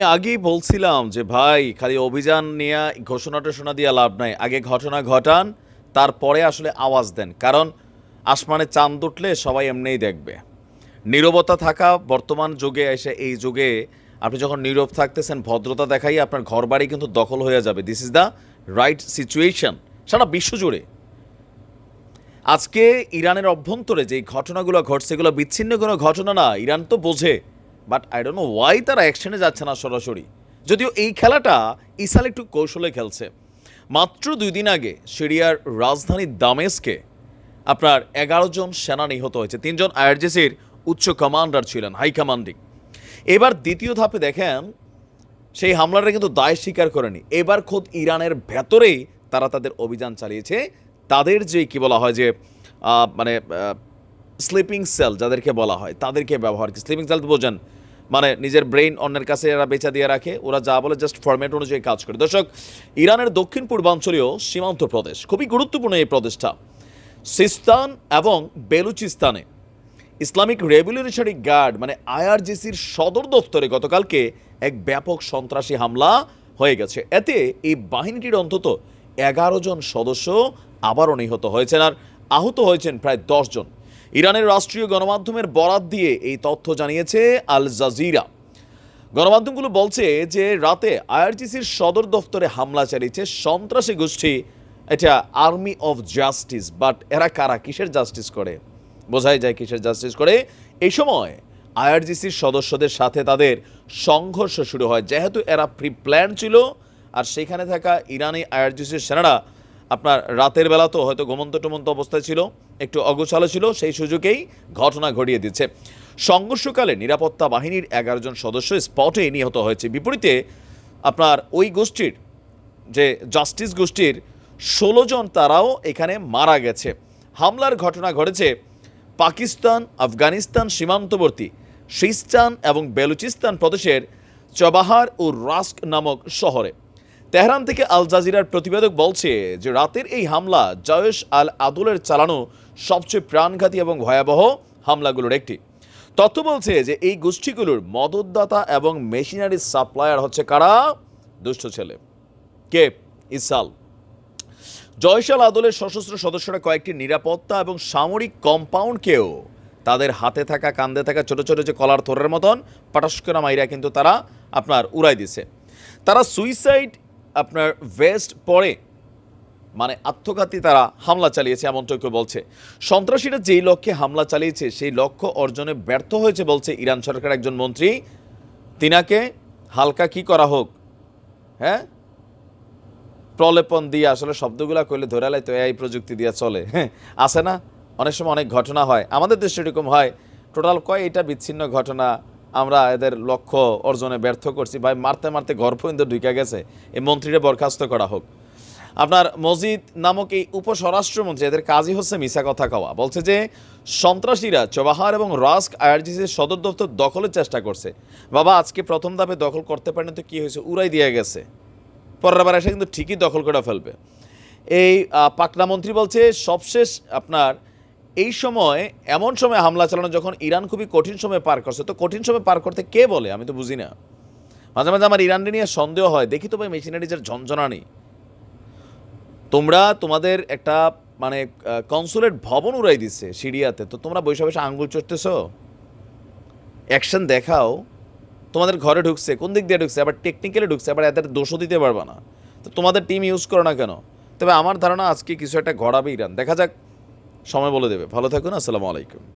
আগেই বলছিলাম যে, ভাই, খালি অভিযান নিয়ে ঘোষণা টোষণা দিয়ে লাভ নাই। আগে ঘটনা ঘটান, তারপরে আসলে আওয়াজ দেন। কারণ আসমানে চাঁদ উঠলে সবাই এমনিই দেখবে। নীরবতা থাকা বর্তমান যুগে এসে এই যুগে আপনি যখন নীরব থাকতেছেন, ভদ্রতা দেখাই আপনার ঘরবাড়ি কিন্তু দখল হয়ে যাবে। This is the right situation সারা বিশ্বজুড়ে আজকে ইরানের অভ্যন্তরে যে ঘটনাগুলো ঘটছে, এগুলো বিচ্ছিন্ন কোনো ঘটনা না। ইরান তো বোঝে। But I don't know why তারা অ্যাকশনে যাচ্ছে না সরাসরি। যদিও এই খেলাটা ইসাল একটু কৌশলে খেলছে। মাত্র দুই দিন আগে সিরিয়ার রাজধানী দামেস্কে আপনার এগারো জন সেনা নিহত হয়েছে। তিনজন আইআরজিসির উচ্চ কমান্ডার ছিলেন, হাই কমান্ডিং। এবার দ্বিতীয় ধাপে দেখেন, সেই হামলাটা কিন্তু দায় স্বীকার করেনি। এবার খোদ ইরানের ভেতরেই তারা তাদের অভিযান চালিয়েছে। তাদের যে কি বলা হয় যে মানে স্লিপিং সেল যাদেরকে বলা হয়, তাদেরকে ব্যবহার কি? স্লিপিং সেল বোঝেন মানে নিজের ব্রেইন অন্যের কাছে এরা বেচা দিয়ে রাখে, ওরা যা বলে জাস্ট ফরম্যাট অনুযায়ী কাজ করে। দর্শক, ইরানের দক্ষিণ পূর্বাঞ্চলীয় সীমান্ত প্রদেশ, খুবই গুরুত্বপূর্ণ এই প্রদেশটা। সিস্তান এবং বেলুচিস্তানে ইসলামিক রেভলিউশনারি গার্ড মানে আইআরজিসির সদর দপ্তরে গতকালকে এক ব্যাপক সন্ত্রাসী হামলা হয়ে গেছে। এতে এই বাহিনীটির অন্তত এগারো জন সদস্য আবারও নিহত হয়েছেন আর আহত হয়েছেন প্রায় দশ জন। ইরানের রাষ্ট্রীয় গণমাধ্যমের বরাত দিয়ে এই তথ্য জানিয়েছে আল জাজিরা। গণমাধ্যমগুলো বলছে যে রাতে আইআরজিসির সদর দফতরে হামলা চালিয়েছে সন্ত্রাসী গোষ্ঠী, এটা আর্মি অফ জাস্টিস, বাট এরা কারা, কিসের জাস্টিস করে? বোঝাই যায় কিসের জাস্টিস করে। এই সময় আইআরজিসির সদস্যদের সাথে তাদের সংঘর্ষ শুরু হয়, যেহেতু এরা প্রি প্ল্যান ছিল, আর সেখানে থাকা ইরানি আইআরজিসির সেনারা আপনার রাতের বেলা তো হয়তো ঘুমন্ত টুমন্ত অবস্থায় ছিল। একটু অগোছালো ছিল, সেই সুযোগেই ঘটনা ঘটিয়ে দিচ্ছে। সংঘর্ষকালে নিরাপত্তা বাহিনীর এগারো জন সদস্য স্পটে নিহত হয়েছে। বিপরীতে আপনার ওই গোষ্ঠীর, যে জাস্টিস গোষ্ঠীর ষোলো জন তারাও এখানে মারা গেছে। হামলার ঘটনা ঘটেছে পাকিস্তান, আফগানিস্তান সীমান্তবর্তী সিস্তান এবং বেলুচিস্তান প্রদেশের চবাহার ও রাস্ক নামক শহরে। তেহরান থেকে আল জাজিরার প্রতিবেদক বলছে যে রাতের এই হামলা জয়েশ আল আদুলের চালানো সবচেয়ে প্রাণঘাতী এবং ভয়াবহ হামলাগুলোর একটি। তথ্য বলছে যে এই গোষ্ঠীগুলোর মদতদাতা এবং মেশিনারি সাপ্লায়ার হচ্ছে কারা? দুষ্ট ছেলে। কে? ইসাল। জয়শাল আদলের সশস্ত্র সদস্যরা কয়েকটি নিরাপত্তা এবং সামরিক কম্পাউন্ডকেও তাদের হাতে থাকা, কান্দে থাকা ছোট ছোট যে কলার থোরের মতন পাটাস্করা মাইরা কিন্তু তারা আপনার উড়াই দিছে। তারা সুইসাইড আপনার ভেস্ট পরে মানে আত্মঘাতী তারা হামলা চালিয়েছে এমনটা কেউ বলছে। সন্ত্রাসীরা যেই লক্ষ্যে হামলা চালিয়েছে, সেই লক্ষ্য অর্জনে ব্যর্থ হয়েছে বলছে ইরান সরকার একজন মন্ত্রী। তিনাকে হালকা কি করা হোক হ্যাঁ? প্রলেপন দিয়ে আসলে শব্দগুলা করলে ধরালাই তো এই প্রযুক্তি দিয়ে চলে হ্যাঁ? আছে না? অনেক সময় অনেক ঘটনা হয়। আমাদের দেশে এরকম হয়। টোটাল কয় এটা বিচ্ছিন্ন ঘটনা আমরা এদের লক্ষ্য অর্জনে ব্যর্থ করছি। ভাই, মারতে মারতে ঘর পর্যন্ত ঢুকে গেছে। এই মন্ত্রীরা বরখাস্ত করা হোক। আপনার মজিদ নামক এই উপস্বরাষ্ট্রমন্ত্রী, এদের কাজই হচ্ছে মিশা কথা কওয়া। বলছে যে, সন্ত্রাসীরা চবাহার এবং রাস্ক আইআরজিসির সদর দপ্তর দখলের চেষ্টা করছে। বাবা, আজকে প্রথম ধাপে দখল করতে পারেনি তো কি হয়েছে? উড়াই দিয়ে গেছে। পরের বার এসে কিন্তু ঠিকই দখল করে ফেলবে। এই পাকনা মন্ত্রী বলছে, সবশেষ আপনার এই সময়, এমন সময় হামলা চালানো যখন ইরান খুবই কঠিন সময় পার করছে, তো কঠিন সময় পার করতে কে বলে? আমি তো বুঝি না। মাঝে মাঝে আমার ইরানকে নিয়ে সন্দেহ হয়। দেখি তো ভাই মেশিনারিজের নেই। তোমরা তোমাদের একটা মানে কনসুলেট ভবন উড়াই দিচ্ছে সিরিয়াতে। তো তোমরা বৈশা বৈশা আঙ্গুল চড়তেছো? অ্যাকশন দেখাও। তোমাদের ঘরে ঢুকছে, কোন দিক দিয়ে ঢুকছে? আবার টেকনিক্যালি ঢুকছে, আবার এদের দোষও দিতে পারবে না। তো তোমাদের টিম ইউজ করো না কেন? তবে আমার ধারণা আজকে কিছু একটা ঘটাবে ইরান। দেখা যাক সময় বলে দেবে। ভালো থাকুন আসসালামু আলাইকুম।